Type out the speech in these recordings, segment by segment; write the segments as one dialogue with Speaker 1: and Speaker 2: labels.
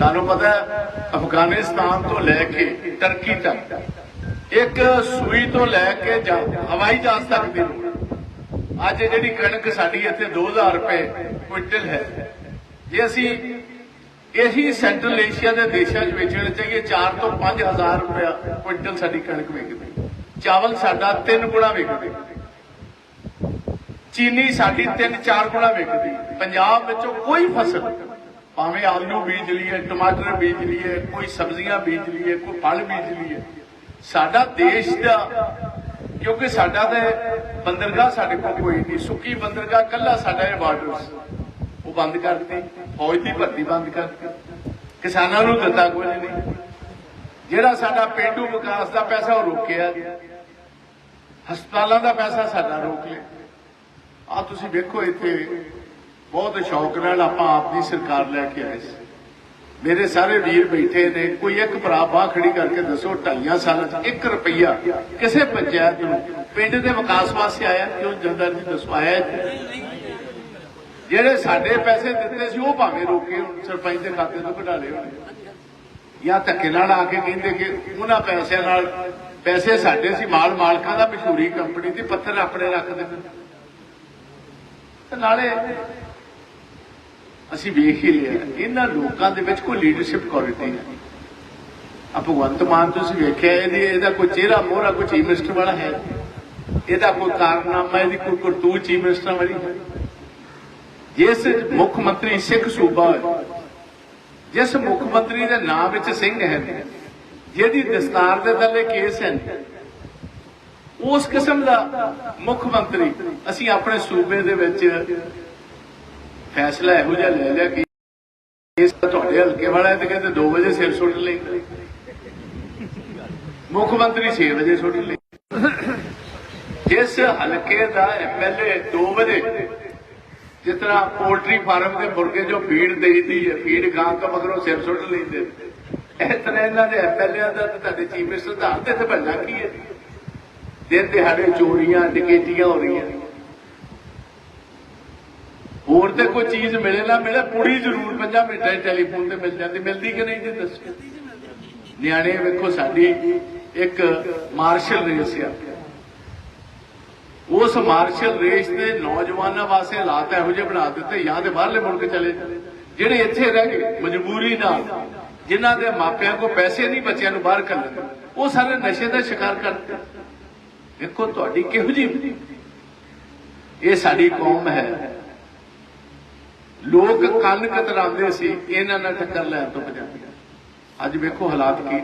Speaker 1: ਤੁਹਾਨੂੰ ਪਤਾ ਅਫਗਾਨਿਸਤਾਨ ਤੋਂ ਲੈ ਕੇ ਟਰਕੀ ਤੱਕ, ਇੱਕ ਸੂਈ ਤੋਂ ਲੈ ਕੇ ਹਵਾਈ ਜਹਾਜ਼ ਤੱਕ ਦੀ ਅੱਜ ਜਿਹੜੀ ਕਣਕ ਸਾਡੀ ਇੱਥੇ 2000 ਰੁਪਏ ਕੁਇੰਟਲ ਹੈ ਜੇ ਅਸੀਂ ਇਹੀ ਸੈਂਟਰਲ ਏਸ਼ੀਆ ਦੇ ਦੇਸ਼ਾਂ 'ਚ ਵੇਚਣ ਚਾਹੀਏ 4 ਤੋਂ 5000 ਰੁਪਏ ਕੁਇੰਟਲ ਸਾਡੀ ਕਣਕ ਵਿਕਦੀ ਚਾਵਲ ਸਾਡਾ 3 ਗੁਣਾ ਵਿਕਦੇ ਚੀਨੀ ਸਾਡੀ 3-4 ਗੁਣਾ ਵਿਕਦੀ ਪੰਜਾਬ ਵਿੱਚੋਂ ਕੋਈ ਫਸਲ ਭਾਵੇਂ ਆਲੂ ਬੀਜ ਲਈਏ, ਟਮਾਟਰ ਬੀਜ ਲਈਏ, ਕੋਈ ਸਬਜ਼ੀਆਂ ਬੀਜ ਲਈਏ, ਕੋਈ ਫਲ ਬੀਜ ਲਈਏ, ਸਾਡਾ ਦੇਸ਼ ਦਾ, ਕਿਉਂਕਿ ਸਾਡਾ ਤੇ ਬੰਦਰਗਾਹ ਸਾਡੇ ਕੋਲ ਕੋਈ ਨਹੀਂ, ਸੁੱਕੀ ਬੰਦਰਗਾਹ ਕੱਲਾ ਸਾਡਾ ਇਹ ਬਾਰਡਰ ਉਹ ਬੰਦ ਕਰਤੀ ਫੌਜ ਦੀ ਭਰਤੀ ਬੰਦ ਕਰਤੀ ਕਿਸਾਨਾਂ ਨੂੰ ਦਿੱਤਾ ਕੁਝ ਨਹੀਂ। ਜਿਹੜਾ ਸਾਡਾ ਪਿੰਡੂ ਵਿਕਾਸ ਦਾ ਪੈਸਾ ਉਹ ਰੋਕਿਆ। ਗਿਆ ਹਸਪਤਾਲਾਂ ਦਾ ਪੈਸਾ ਸਾਡਾ ਰੋਕ ਲਿਆ। ਆ ਤੁਸੀਂ ਵੇਖੋ ਇੱਥੇ ਬਹੁਤ ਸ਼ੌਕ ਨਾਲ ਆਪਾਂ ਆਪ ਦੀ ਸਰਕਾਰ ਲੈ ਕੇ ਆਏ ਸੀ। ਮੇਰੇ ਸਾਰੇ ਵੀਰ ਬੈਠੇ ਨੇ, ਕੋਈ ਇੱਕ ਭਰਾ ਬਾਹ ਖੜੀ ਕਰਕੇ ਦੱਸੋ, ਢਾਈਆਂ ਸਾਲਾਂ ਚ 1 ਰੁਪਈਆ ਕਿਸੇ ਪੰਚਾਇਤ ਨੂੰ, ਪਿੰਡ ਦੇ ਵਿਕਾਸ ਵਾਸਤੇ ਆਇਆ, ਕਿਉਂ ਜਨਦਰ ਜੀ ਦੱਸੋ ਆਇਆ ਜਿਹੜੇ ਸਾਡੇ ਪੈਸੇ ਦਿੱਤੇ ਸੀ, ਉਹ ਭਾਵੇਂ ਰੋਕੇ ਹੁਣ, ਸਰਪੰਚ ਦੇ ਖਾਤੇ ਤੋਂ ਕਢਾ ਲਏ ਹੋਣੇ। ਜਾਂ ਧੱਕੇ ਨਾਲ ਆ ਕੇ ਕਹਿੰਦੇ ਕਿ ਉਹਨਾਂ ਪੈਸਿਆਂ ਨਾਲ, ਪੈਸੇ ਸਾਡੇ ਸੀ, ਮਾਲ ਮਾਲਕਾਂ ਦਾ ਮਸ਼ਹੂਰੀ ਕੰਪਨੀ ਦੀ ਪੱਥਰ ਆਪਣੇ ਰੱਖ ਦਿੰਦੇ ਤੇ ਨਾਲੇ ਅਸੀਂ ਵੇਖ ਹੀ ਲਿਆ ਇਹਨਾਂ ਲੋਕਾਂ ਦੇ ਵਿੱਚ ਕੋਈ ਲੀਡਰਸ਼ਿਪ ਕੁਆਲਿਟੀ ਨਹੀਂ ਆ ਭਗਵੰਤ ਮਾਨ ਤੁਸੀਂ ਵੇਖਿਆ, ਇਹਦੀ ਇਹਦਾ ਕੋਈ ਚਿਹਰਾ ਮੋਹਰਾ ਕੋਈ ਚੀਫ ਮਿਨਿਸਟਰ ਵਾਲਾ ਹੈ? ਇਹਦਾ ਕੋਈ ਕਾਰਨਾਮਾ, ਇਹਦੀ ਕੋਈ ਕਰਤੂਤ ਚੀਫ ਮਿਨਿਸਟਰ ਵਾਲੀ ਹੈ? ਜਿਸ ਮੁੱਖ ਮੰਤਰੀ ਸਿੱਖ ਸੂਬਾ ਜਿਸ ਮੁੱਖ ਮੰਤਰੀ ਦੇ ਨਾਂ ਵਿੱਚ ਸਿੰਘ ਹੈ, ਜਿਹਦੀ ਦਸਤਾਰ ਦੇ ਥੱਲੇ ਕੇਸ ਹੈ, ਉਸ ਕਿਸਮ ਦਾ ਮੁੱਖ ਮੰਤਰੀ ਅਸੀਂ ਆਪਣੇ ਸੂਬੇ ਦੇ ਵਿੱਚ ਫੈਸਲਾ ਇਹੋ ਜਿਹਾ ਲੈ ਲਿਆ ਕਿ ਇਸ ਤੁਹਾਡੇ ਹਲਕੇ ਵਾਲਾ ਤੇ ਕਹਿੰਦੇ 2 ਵਜੇ ਸਿਰ ਸੁੱਟ ਲਈ। ਮੁੱਖ ਮੰਤਰੀ 6 ਵਜੇ ਸੁੱਟ ਲਈ। ਜਿਸ ਹਲਕੇ ਦਾ ਐਮਐਲਏ 2 ਵਜੇ ਜਿਸ ਤਰ੍ਹਾਂ ਪੋਲਟਰੀ ਫਾਰਮ ਦੇ ਮੁਰਗੇ ਜੋ ਫੀਡ ਦੇਈਦੀ ਹੈ, ਫੀਡ ਗਾਂ ਤੋਂ ਮਗਰੋਂ ਸਿਰ ਸੁੱਟ ਲੈਂਦੇ ਇਸ ਤਰ੍ਹਾਂ ਇਹਨਾਂ ਦੇ ਐਮਐਲਏ ਦਾ ਤੇ ਤੁਹਾਡੇ ਚੀਫ ਮਿਨਿਸਟਰ ਦਾ ਹੱਥ ਇੱਥੇ ਭੰਡਾ ਕੀ ਹੈ? ਦਿਨ ਦਿਹਾੜੇ ਚੋਰੀਆਂ, ਡਕੈਤੀਆਂ ਹੋ ਰਹੀਆਂ ਹੋਰ ਤੇ ਕੋਈ ਚੀਜ਼ ਮਿਲੇ ਨਾ ਮਿਲੇ ਪੂਰੀ ਜ਼ਰੂਰ ਪੰਜਾਂ ਮਿੰਟਾਂ 'ਚ ਟੈਲੀਫੋਨ ਤੇ ਮਿਲ ਜਾਂਦੀ, ਮਿਲਦੀ ਕਿ ਨਹੀਂ ਜੀ ਦੱਸੋ? ਨਿਆਣੇ ਵੇਖੋ ਸਾਡੀ ਇੱਕ ਮਾਰਸ਼ਲ ਰੇਸ ਆ। ਉਸ ਮਾਰਸ਼ਲ ਰੇਸ ਦੇ ਨੌਜਵਾਨਾਂ ਵਾਸਤੇ ਹਾਲਾਤ ਇਹੋ ਜਿਹੇ ਬਣਾ ਦਿੱਤੇ, ਜਾਂ ਤੇ ਬਾਹਰਲੇ ਮੁਲਕ ਚਲੇ ਜਿਹੜੇ ਇੱਥੇ ਰਹਿ ਗਏ, ਮਜਬੂਰੀ ਨਾਲ, ਜਿਨ੍ਹਾਂ ਦੇ ਮਾਪਿਆਂ ਕੋਲ ਪੈਸੇ ਨਹੀਂ, ਬੱਚਿਆਂ ਨੂੰ ਬਾਹਰ ਕੱਢਣ ਉਹ ਸਾਰੇ ਨਸ਼ੇ ਦਾ ਸ਼ਿਕਾਰ ਕਰਦੇ। ਵੇਖੋ ਤੁਹਾਡੀ ਕਿਹੋ ਜਿਹੀ ਇਹ ਸਾਡੀ ਕੌਮ ਹੈ। ਲੋਕ ਕੰਨ ਕਤਰਾਉਂਦੇ ਸੀ, ਇਹਨਾਂ ਨਾਲ ਟੱਕਰ ਲੈਣ ਤੋਂ ਬਚਾਉਂਦੇ ਅੱਜ ਵੇਖੋ ਹਾਲਾਤ ਕੀ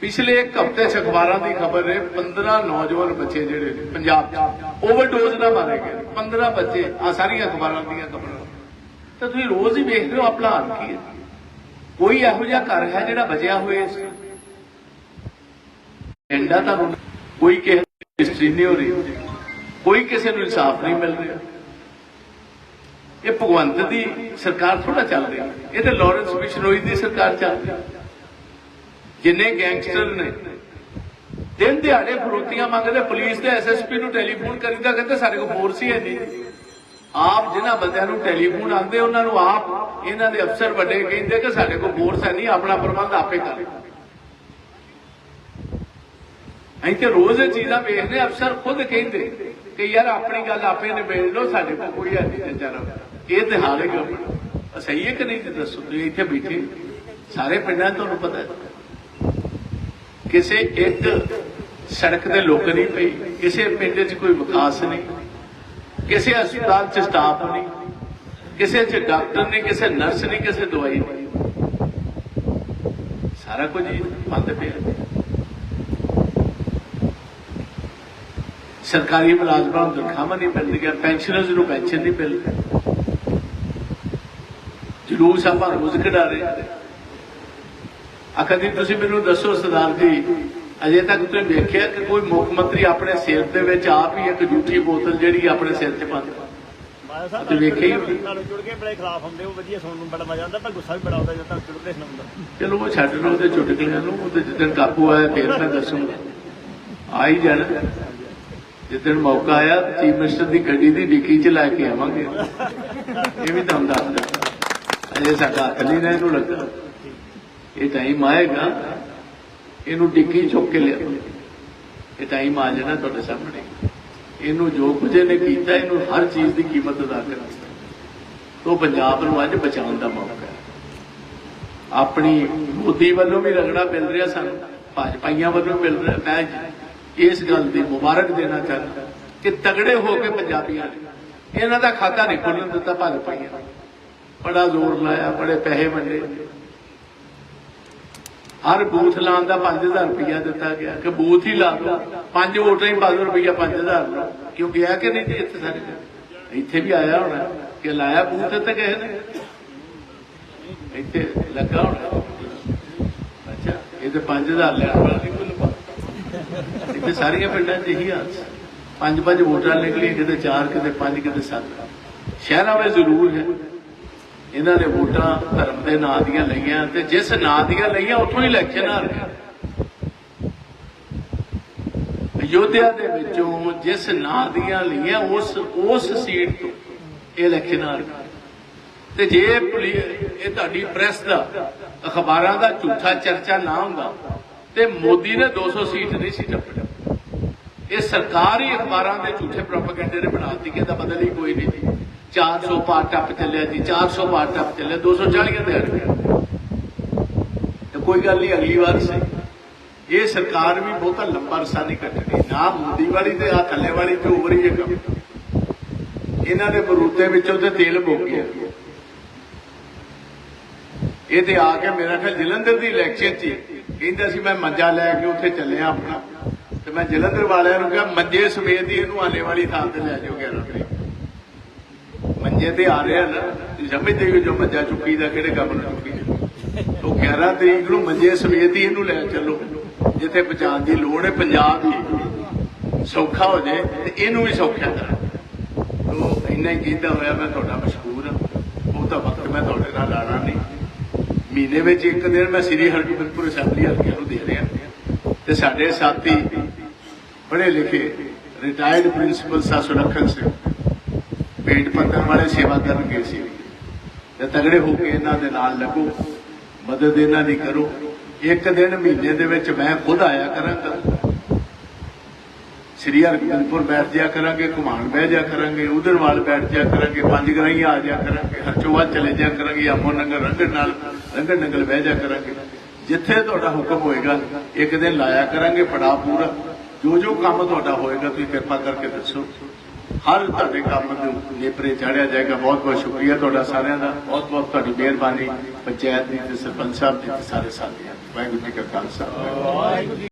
Speaker 1: ਪਿਛਲੇ ਇੱਕ ਹਫ਼ਤੇ ਚ ਅਖਬਾਰਾਂ ਦੀ ਖਬਰ ਹੈ 15 ਨੌਜਵਾਨ ਬੱਚੇ ਜਿਹੜੇ ਨੇ, ਪੰਜਾਬ 'ਚ, ਓਵਰਡੋਜ਼ ਨਾਲ ਮਾਰੇ ਗਏ 15 ਬੱਚੇ ਆ ਸਾਰੀਆਂ ਅਖਬਾਰਾਂ ਦੀਆਂ ਖਬਰਾਂ। ਤਾਂ ਤੁਸੀਂ ਰੋਜ਼ ਹੀ ਵੇਖਦੇ ਹੋ, ਆਪਣਾ ਹਾਲ ਕੀ ਹੈ? ਕੋਈ ਇਹੋ ਜਿਹਾ ਘਰ ਹੈ ਜਿਹੜਾ ਬਚਿਆ ਹੋਇਆ ਇਸ ਐਂਡਾ ਤਾਂ ਕੋਈ ਕਿਸੇ ਦੀ ਹਿਸਟਰੀ ਨਹੀਂ ਹੋ ਰਹੀ। ਕੋਈ ਕਿਸੇ ਨੂੰ ਇਨਸਾਫ ਨਹੀਂ ਮਿਲ ਰਿਹਾ। ਇਹ ਭਗਵੰਤ ਦੀ ਸਰਕਾਰ ਥੋੜਾ ਚੱਲ ਇਹ ਤੇ ਲਾਰੈਂਸ ਬਿਸ਼ਨੋਈ ਦੀ ਸਰਕਾਰ ਚੱਲ ਜਿੰਨੇ ਗੈਂਗਸਟਰ ਨੇ, ਦਿਨ ਦਿਹਾੜੇ ਫਰੋਤੀਆਂ ਮੰਗਦੇ, ਪੁਲਿਸ ਤੇ ਐਸਐਸਪੀ ਨੂੰ ਟੈਲੀਫੋਨ ਕਰੀਦਾ, ਕਹਿੰਦੇ ਸਾਡੇ ਕੋਲ ਫੋਰਸ ਹੀ ਹੈ ਨਹੀਂ ਆਪ ਜਿਨ੍ਹਾਂ ਬੰਦਿਆਂ ਨੂੰ ਟੈਲੀਫੋਨ ਆਉਂਦੇ, ਉਹਨਾਂ ਨੂੰ ਆਪ ਇਹਨਾਂ ਦੇ ਅਫਸਰ ਵੱਡੇ ਕਹਿੰਦੇ ਕਿ ਸਾਡੇ ਕੋਲ ਫੋਰਸ ਹੈ ਨਹੀਂ, ਆਪਣਾ ਪ੍ਰਬੰਧ ਆਪੇ ਕਰ ਅਸੀਂ ਤੇ ਰੋਜ਼ ਇਹ ਚੀਜ਼ਾਂ ਵੇਖਦੇ ਅਫਸਰ ਖੁਦ ਕਹਿੰਦੇ। ਕਿ ਯਾਰ ਆਪਣੀ ਗੱਲ ਆਪੇ ਨਿਬੇੜ ਲਓ, ਸਾਡੇ ਕੋਲ ਕੋਈ ਹੈ ਨਹੀਂ ਵਿਚਾਰਾ ਇਹ ਤੇ ਹਾਲ ਹੈ ਸਹੀ ਹੈ ਕਿ ਨਹੀਂ ਤੇ ਦੱਸੋ, ਤੁਸੀਂ ਇੱਥੇ ਬੈਠੇ ਸਾਰੇ ਪਿੰਡਾਂ ਤੁਹਾਨੂੰ ਪਤਾ ਹੈ। ਕਿਸੇ ਇੱਕ ਸੜਕ ਤੇ ਲੁੱਕ ਨਹੀਂ ਪਈ, ਕਿਸੇ ਪਿੰਡ 'ਚ ਕੋਈ ਵਿਕਾਸ ਨਹੀਂ, ਕਿਸੇ ਹਸਪਤਾਲ 'ਚ ਸਟਾਫ ਨਹੀਂ, ਕਿਸੇ 'ਚ ਡਾਕਟਰ ਨਹੀਂ, ਕਿਸੇ ਨਰਸ ਨਹੀਂ, ਕਿਸੇ ਦਵਾਈ ਨਹੀਂ। ਸਾਰਾ ਕੁਝ ਬੰਦ ਪਿਆ। ਸਰਕਾਰੀ ਮੁਲਾਜ਼ਮਾਂ ਨੂੰ ਤਨਖਾਹਾਂ ਨਹੀਂ ਮਿਲਦੀਆਂ ਪੈਨਸ਼ਨਰਸ ਨੂੰ ਪੈਨਸ਼ਨ ਨਹੀਂ ਮਿਲ ਰਹੀ ਜਲੂਸ ਆਪਾਂ ਰੋਜ਼ ਕਢਾ ਰਹੇ ਹਾਂ। ਆ ਕਦੀ ਤੁਸੀਂ ਮੈਨੂੰ ਦੱਸੋ ਸਰਦਾਰ ਜੀ ਅਜੇ ਤੱਕ ਤੁਸੀਂ ਵੇਖਿਆ ਕਿ ਕੋਈ ਮੁੱਖ ਮੰਤਰੀ ਆਪਣੇ ਸਿਰ ਦੇ ਵਿੱਚ ਆਪ ਹੀ ਇੱਕ ਝੂਠੀ ਬੋਤਲ ਜਿਹੜੀ ਆਪਣੇ ਸਿਰ ਤੇ ਪਾਉਂਦਾ?
Speaker 2: ਮਾਇਆ ਸਾਹਿਬ
Speaker 1: ਤੇ ਵੇਖਿਆ ਹੀ।
Speaker 2: ਤੁਹਾਨੂੰ ਜੁੜ ਕੇ ਬੜੇ ਖਿਲਾਫ ਹੁੰਦੇ ਉਹ ਵਧੀਆ ਸੁਣਨ ਨੂੰ ਬੜਾ ਮਜ਼ਾ ਆਉਂਦਾ ਪਰ ਗੁੱਸਾ ਵੀ ਬੜਾ ਆਉਂਦਾ ਜਦੋਂ ਤੱਕ ਜੁੜਦੇ ਸੁਣਨ ਦਾ।
Speaker 1: ਚਲੋ ਉਹ ਛੱਡ ਲਓ ਤੇ ਚੁਟਕਲਿਆਂ ਨੂੰ ਉਹ ਤੇ ਜਿੱਦਣ ਕਾਬੂ ਆਇਆ ਫੇਰ ਮੈਂ ਦੱਸੂਗਾ। ਆ ਹੀ ਜਾਣਾ। ਜਿਸ ਦਿਨ ਮੌਕਾ ਆਇਆ, ਚੀਫ ਮਿਨਿਸਟਰ ਦੀ ਗੱਡੀ ਦੀ ਡਿੱਕੀ 'ਚ ਲੈ ਕੇ ਆਵਾਂਗੇ। ਇਹ ਵੀ ਤੁਹਾਨੂੰ ਦੱਸ ਦਿੰਦਾ ਅਜੇ ਸਾਡਾ ਹੱਥ ਨਹੀਂ ਇਹਨੂੰ ਲੱਗਾ। ਇਹ ਟਾਈਮ ਆਏਗਾ ਇਹਨੂੰ ਡਿੱਗੀ ਚੁੱਕ ਕੇ ਲਿਆ। ਇਹ ਟਾਈਮ ਆ ਜਾਣਾ ਤੁਹਾਡੇ ਸਾਹਮਣੇ। ਇਹਨੂੰ ਜੋ ਕੁਝ ਇਹਨੇ ਕੀਤਾ, ਇਹਨੂੰ ਹਰ ਚੀਜ਼ ਦੀ ਕੀਮਤ ਅਦਾ ਕਰਨੀ ਤੋਂ ਪੰਜਾਬ ਨੂੰ ਅੱਜ ਬਚਾਉਣ ਦਾ ਮੌਕਾ ਹੈ। ਆਪਣੀ ਮੋਦੀ ਵੱਲੋਂ ਵੀ ਰਗੜਾ ਮਿਲ ਰਿਹਾ ਸਾਨੂੰ। ਭਾਜਪਾਈਆਂ ਵੱਲੋਂ ਮਿਲ ਰਿਹਾ। ਮੈਂ ਇਸ ਗੱਲ ਦੀ ਮੁਬਾਰਕ ਦੇਣਾ ਚਾਹੁੰਦਾ ਕਿ ਤਗੜੇ ਹੋ ਕੇ ਪੰਜਾਬੀਆਂ ਨੇ ਇਹਨਾਂ ਦਾ ਖਾਤਾ ਨਹੀਂ ਖੋਲਣ ਦਿੱਤਾ ਭਾਜਪਾਈਆਂ ਨੇ। ਬੜਾ ਜ਼ੋਰ ਲਾਇਆ, ਬੜੇ ਪੈਸੇ ਵੰਡੇ। ਹਰ ਬੂਥ ਲਾਉਣ ਦਾ 5000 ਰੁਪਇਆ ਦਿੱਤਾ ਗਿਆ। ਕਿ ਬੂਥ ਹੀ ਲਾ ਲਓ ਪੰਜ ਵੋਟਾਂ ਹੀ ਪਾ ਦਿਓ ਰੁਪਇਆ 5000 ਲਓ ਕਿਉਂ ਗਿਆ ਕਿ ਨਹੀਂ ਜੀ ਇੱਥੇ ਸਾਰੇ ਇੱਥੇ ਵੀ ਆਇਆ ਹੋਣਾ। ਕਿ ਲਾਇਆ ਬੂਥ ਤੇ ਕਿਸੇ ਨੇ? ਇੱਥੇ ਲੱਗਾ ਹੋਣਾ। ਅੱਛਾ, ਇਹ ਤੇ 5000 ਲੈਣ ਵਾਲਾ ਇੱਥੇ ਸਾਰੀਆਂ ਪਿੰਡਾਂ 'ਚ ਇਹੀ ਹਾਲ ਪੰਜ ਪੰਜ ਵੋਟਾਂ ਨਿਕਲੀਆਂ ਕਿਤੇ ਚਾਰ, ਕਿਤੇ ਪੰਜ, ਕਿਤੇ ਸੱਤ। ਸ਼ਹਿਰਾਂ ਵਿੱਚ ਜ਼ਰੂਰ ਹੈ। ਇਹਨਾਂ ਨੇ ਵੋਟਾਂ ਧਰਮ ਦੇ ਨਾਂ ਦੀਆਂ ਲਈਆਂ ਤੇ ਜਿਸ ਨਾਂ ਦੀਆਂ ਲਈਆਂ, ਉੱਥੋਂ ਹੀ ਇਲੈਕਸ਼ਨ ਆ ਰਿਹਾ ਅਯੋਧਿਆ ਦੇ ਵਿੱਚੋਂ ਜਿਸ ਨਾਂ ਦੀਆਂ ਲਈਆਂ, ਉਸ ਉਸ ਸੀਟ ਤੋਂ ਇਹ ਇਲੈਕਸ਼ਨ ਆ ਰਿਹਾ ਤੇ ਜੇ ਇਹ ਤੁਹਾਡੀ ਪ੍ਰੈਸ ਦਾ, ਅਖਬਾਰਾਂ ਦਾ ਝੂਠਾ ਚਰਚਾ ਨਾ ਹੁੰਦਾ ਤੇ ਮੋਦੀ ਨੇ 200 ਸੀਟ ਨਹੀਂ ਸੀ ਟੱਪਣੀ ਇਹ ਸਰਕਾਰ ਅਖਬਾਰਾਂ ਦੇ ਝੂਠੇ ਪ੍ਰੋਪਾਗੈਂਡੇ ਨੇ ਬਣਾ ਦਿੱਤੀ ਕਿ ਇਹਦਾ ਬਦਲ ਹੀ ਕੋਈ ਨਹੀਂ ਜੀ। 400 ਪਾਰ ਟੱਪ ਚੱਲਿਆ ਜੀ 400 ਪਾਰ ਟੱਪ ਚੱਲਿਆ 240 ਦੇ ਅੜ ਗਿਆ। ਤੇ ਕੋਈ ਗੱਲ ਨਹੀਂ, ਅਗਲੀ ਵਾਰ ਸਹੀ। ਇਹ ਸਰਕਾਰ ਵੀ ਬਹੁਤਾ ਲੰਬਾ ਅਰਸਾ ਨਹੀਂ ਕੱਟਣੀ ਨਾ ਮੋਦੀ ਵਾਲੀ ਤੇ ਆ ਥੱਲੇ ਵਾਲੀ ਤੇ ਉਭਰ ਹੀ ਹੈ ਕੰਮ। ਇਹਨਾਂ ਦੇ ਬਰੂਤੇ ਵਿੱਚੋਂ ਤੇ ਤੇਲ ਮੁੱਕ ਗਿਆ। ਇਹ ਤੇ ਆ ਕੇ ਮੇਰਾ ਖਿਆਲ ਜਲੰਧਰ ਦੀ ਇਲੈਕਸ਼ਨ 'ਚ ਕਹਿੰਦਾ ਸੀ, ਮੈਂ ਮੰਜਾ ਲੈ ਕੇ ਉੱਥੇ ਚੱਲਿਆ ਆਪਣਾ। ਤੇ ਮੈਂ ਜਲੰਧਰ ਵਾਲਿਆਂ ਨੂੰ ਕਿਹਾ, ਮੰਜੇ ਸਮੇਤ ਹੀ ਇਹਨੂੰ ਆਲੇ ਵਾਲੀ ਥਾਂ ਤੇ ਲੈ ਜਾਓ 11 ਤਰੀਕ। ਮੰਜੇ ਤੇ ਆ ਰਿਹਾ ਨਾ ਸਮਝਦੇ ਹੋ ਜੋ ਮੰਜਾ ਚੁੱਕੀ ਦਾ ਕਿਹੜੇ ਕੰਮ ਨੂੰ ਚੁੱਕੀ ਦਾ। ਉਹ 11 ਤਰੀਕ ਨੂੰ ਮੰਜੇ ਸਮੇਤ ਹੀ ਇਹਨੂੰ ਲੈ ਚੱਲੋ, ਜਿੱਥੇ ਪਹੁੰਚਾਉਣ ਦੀ ਲੋੜ ਹੈ, ਪੰਜਾਬ ਹੀ ਸੌਖਾ ਹੋ ਜਾਏ ਤੇ ਇਹਨੂੰ ਵੀ ਸੌਖਾ ਕਰਾਂ। ਤੋ ਇੰਨਾ ਹੀ ਕੀਤਾ ਹੋਇਆ ਮੈਂ ਤੁਹਾਡਾ ਮਸ਼ਹੂਰ ਹਾਂ। ਉਹ ਤਾਂ ਵਕਤ ਮੈਂ ਤੁਹਾਡੇ ਨਾਲ ਲਾਣਾ ਨਹੀਂ। ਮਹੀਨੇ ਵਿੱਚ ਇੱਕ ਦਿਨ ਮੈਂ ਸ੍ਰੀ ਹਰਗੋਬਿੰਦਪੁਰ ਅਸੈਂਬਲੀ ਹਲਕੇ ਨੂੰ ਦੇ ਰਿਹਾ। ਤੇ ਸਾਡੇ ਸਾਥੀ ਪੜ੍ਹੇ ਲਿਖੇ ਰਿਟਾਇਰਡ ਪ੍ਰਿੰਸੀਪਲ ਸਾ ਸੁਰੱਖਣ ਸਿੰਘ ਪੇਟ ਪੱਤਨ ਵਾਲੇ ਸੇਵਾ ਕਰਨ ਗਏ ਸੀ। ਤੇ ਤਗੜੇ ਹੋ ਕੇ ਇਹਨਾਂ ਦੇ ਨਾਲ ਲੱਗੋ, ਮਦਦ ਇਹਨਾਂ ਦੀ ਕਰੋ। ਇੱਕ ਦਿਨ ਮਹੀਨੇ ਦੇ ਵਿੱਚ ਮੈਂ ਖੁਦ ਆਇਆ ਕਰਾਂਗਾ। ਸ੍ਰੀ ਹਰਗੋਬਿੰਦਪੁਰ ਬੈਠ ਜਾ ਕਰਾਂਗੇ, ਘੁਮਾਣ ਬਹਿ ਜਾ ਕਰਾਂਗੇ ਉਧਰਵਾਲ ਬੈਠ ਜਾ ਕਰਾਂਗੇ, ਪੰਜ ਗਰਾਈਆਂ ਆ ਜਾ ਕਰਾਂਗੇ ਹਰਚੋਵਾ ਚਲੇ ਜਾ ਕਰਾਂਗੇ ਅਮੋ ਨਗਰ ਰੰਗੜ ਨਾਲ ਰੰਗੜ ਨਗਰ ਬਹਿ ਜਾ ਕਰਾਂਗੇ। ਜਿੱਥੇ ਤੁਹਾਡਾ ਹੁਕਮ ਹੋਏਗਾ, ਇੱਕ ਦਿਨ ਲਾਇਆ ਕਰਾਂਗੇ ਪੜਾ ਪੂਰਾ। ਜੋ ਜੋ ਕੰਮ ਤੁਹਾਡਾ ਹੋਏਗਾ, ਤੁਸੀਂ ਕਿਰਪਾ ਕਰਕੇ ਦੱਸੋ। ਹਰ ਤੁਹਾਡੇ ਕੰਮ ਨੂੰ ਨੇਪਰੇ ਚਾੜਿਆ ਜਾਏਗਾ। ਬਹੁਤ ਬਹੁਤ ਸ਼ੁਕਰੀਆ ਤੁਹਾਡਾ ਸਾਰਿਆਂ ਦਾ। ਬਹੁਤ ਬਹੁਤ ਤੁਹਾਡੀ ਮਿਹਰਬਾਨੀ ਪੰਚਾਇਤ ਦੀ ਤੇ ਸਰਪੰਚ ਸਾਹਿਬ ਦੀ ਸਾਰੇ ਸਾਥੀਆਂ ਵਾਹਿਗੁਰੂ ਜੀ ਕਾ ਖਾਲਸਾ।